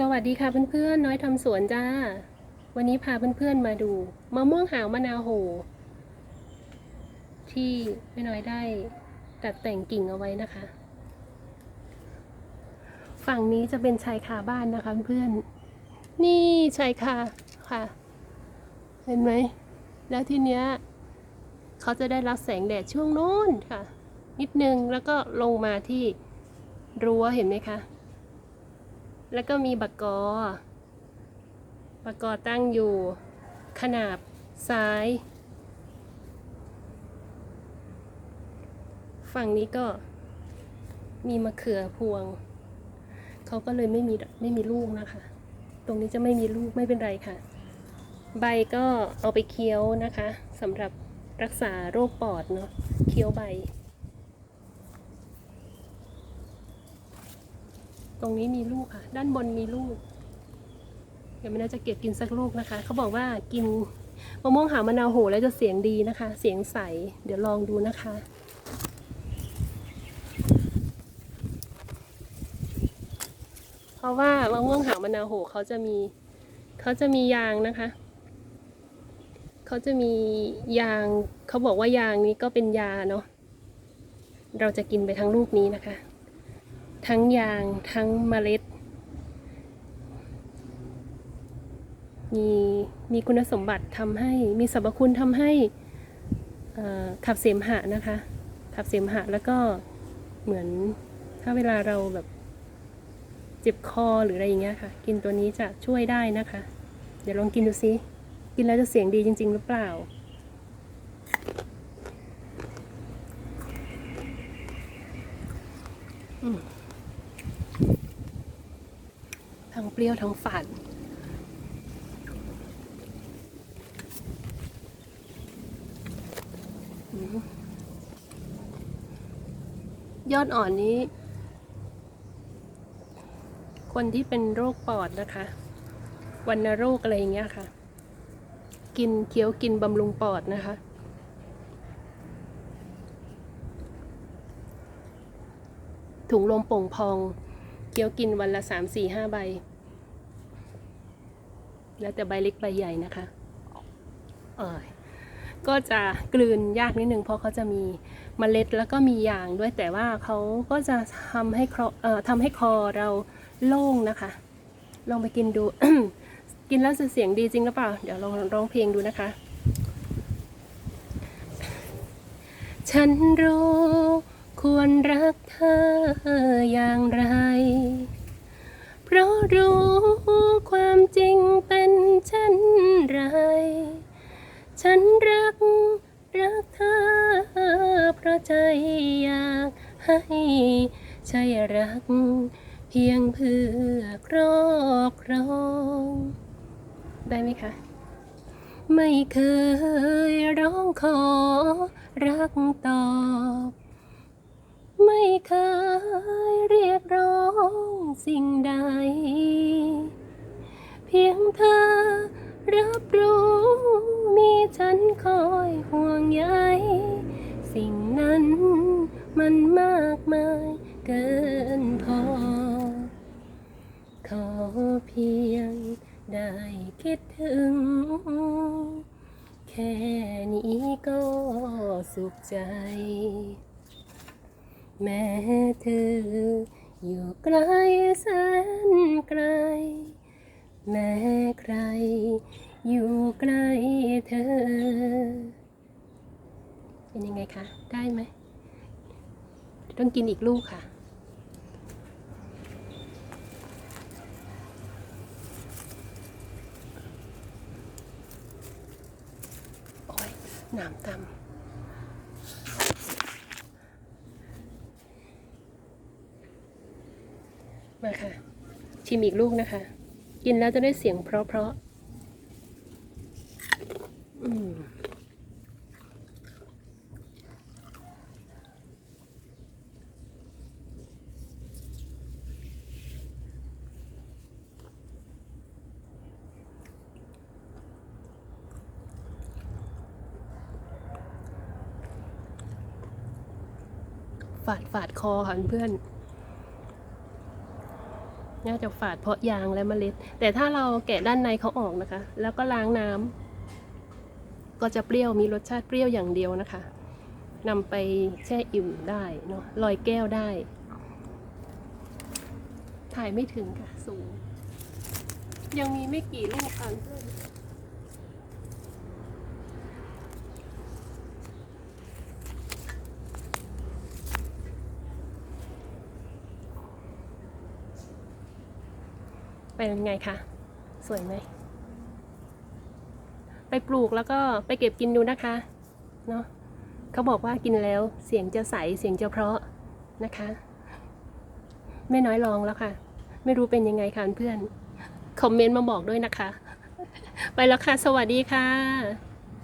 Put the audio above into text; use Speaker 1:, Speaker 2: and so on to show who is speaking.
Speaker 1: สวัสดีค่ะเพื่อนๆน้อยทำสวนจ้า วันนี้พาเพื่อนๆมาดูมะม่วงหาวมะนาวโห ที่แม่น้อยได้ตัดแต่งกิ่งเอาไว้นะคะ ฝั่งนี้จะเป็นชายคาบ้านนะคะเพื่อนๆนี่ชายคาค่ะ เห็นไหม แล้วทีเนี้ยเขาจะได้รับแสงแดดช่วงโน้นค่ะ นิดนึงแล้วก็ลงมาที่รั้วเห็นไหมคะ แล้วก็มีบักกอบักกอตั้งอยู่ ขนาบซ้าย ฝั่งนี้ก็มีมะเขือพวง เขาก็เลยไม่มีไม่มีลูกนะคะ ตรงนี้จะไม่มีลูกไม่เป็นไรค่ะ ใบก็เอาไปเคี้ยวนะคะสำหรับรักษาโรคปอดเนาะเคี้ยวใบ ตรงนี้มีลูกค่ะ ด้านบนมีลูก เดี๋ยวมันน่าจะเก็บกินสักลูกนะคะ เขาบอกว่ากินมะม่วงหาวมะนาวโหแล้วจะเสียงดีนะคะ เสียงใส เดี๋ยวลองดูนะคะ เพราะว่ามะม่วงหาวมะนาวโหเขาจะมีเขาจะมียางนะคะเขาจะมียางเขาบอกว่ายางนี้ก็เป็นยาเนาะเราจะกินไปทั้งลูกนี้นะคะ ทั้งยางทั้งเมล็ด มีมีคุณสมบัติทำให้มีสรรพคุณทำให้ขับเสมหะนะคะ ขับเสมหะแล้วก็เหมือนถ้าเวลาเราแบบเจ็บคอหรืออะไรอย่างเงี้ยค่ะ กินตัวนี้จะช่วยได้นะคะ เดี๋ยวลองกินดูซิกินแล้วจะเสียงดีจริง ๆ หรือเปล่าอืม ทั้งเปรี้ยวทั้งฝาดยอดอ่อนนี้ คนที่เป็นโรคปอดนะคะวันโรคอะไรอย่างเงี้ยค่ะ กินเคี้ยวกินบำรุงปอดนะคะ ถุงลมโป่งพอง เคี้ยวกินวันละสามสี่ห้าใบ แล้วแต่ใบเล็กใบใหญ่นะคะเอยก็จะกลืนยากนิดนึงเพราะเขาจะมีเมล็ดแล้วก็มียางด้วยแต่ว่าเขาก็จะทำให้คอเอ่อทำให้คอเราโล่งนะคะ ลองไปกินดู กินแล้วจะเสียงดีจริงหรือเปล่า เดี๋ยวลองร้องเพลงดูนะคะ ฉันรู้ควรรักเธออย่างไรเพ รู้ความจริงเป็นเช่นไร ฉันรัก รักเธอ เพราะใจอยากให้ใช่รัก เพียงเพื่อครอบครอง ได้ไหมคะไม่เคยร้องขอรักตอบ ไม่เคยเรียกร้องสิ่งใด มันมากมายเกินพอ ขอเพียงได้คิดถึง แค่นี้ก็สุขใจ แม้เธออยู่ไกลแสนไกล แม้ใครอยู่ใกล้เธอ เป็นยังไงคะ ได้ไหม ต้องกินอีกลูกค่ะ โอ้ยหนามตำมาค่ะ ชิมอีกลูกนะคะ กินแล้วจะได้เสียงเพราะๆ ฝาดฝาดคอค่ะเพื่อนน่าจะฝาดเพราะยางและเมล็ด แต่ถ้าเราแกะด้านในเขาออกนะคะ แล้วก็ล้างน้ำก็จะเปรี้ยวมีรสชาติเปรี้ยวอย่างเดียวนะคะนำไปแช่อิ่มได้เนาะลอยแก้วได้ ถ่ายไม่ถึงค่ะสูง ยังมีไม่กี่ลูกค่ะเพื่อน เป็นไงคะ สวยไหม ไปปลูกแล้วก็ไปเก็บกินดูนะคะ เนาะเขาบอกว่ากินแล้วเสียงจะใสเสียงจะเพราะนะคะ ไม่น้อยลองแล้วค่ะ ไม่รู้เป็นยังไงค่ะเพื่อน คอมเมนต์มาบอกด้วยนะคะ ไปแล้วค่ะ สวัสดีค่ะ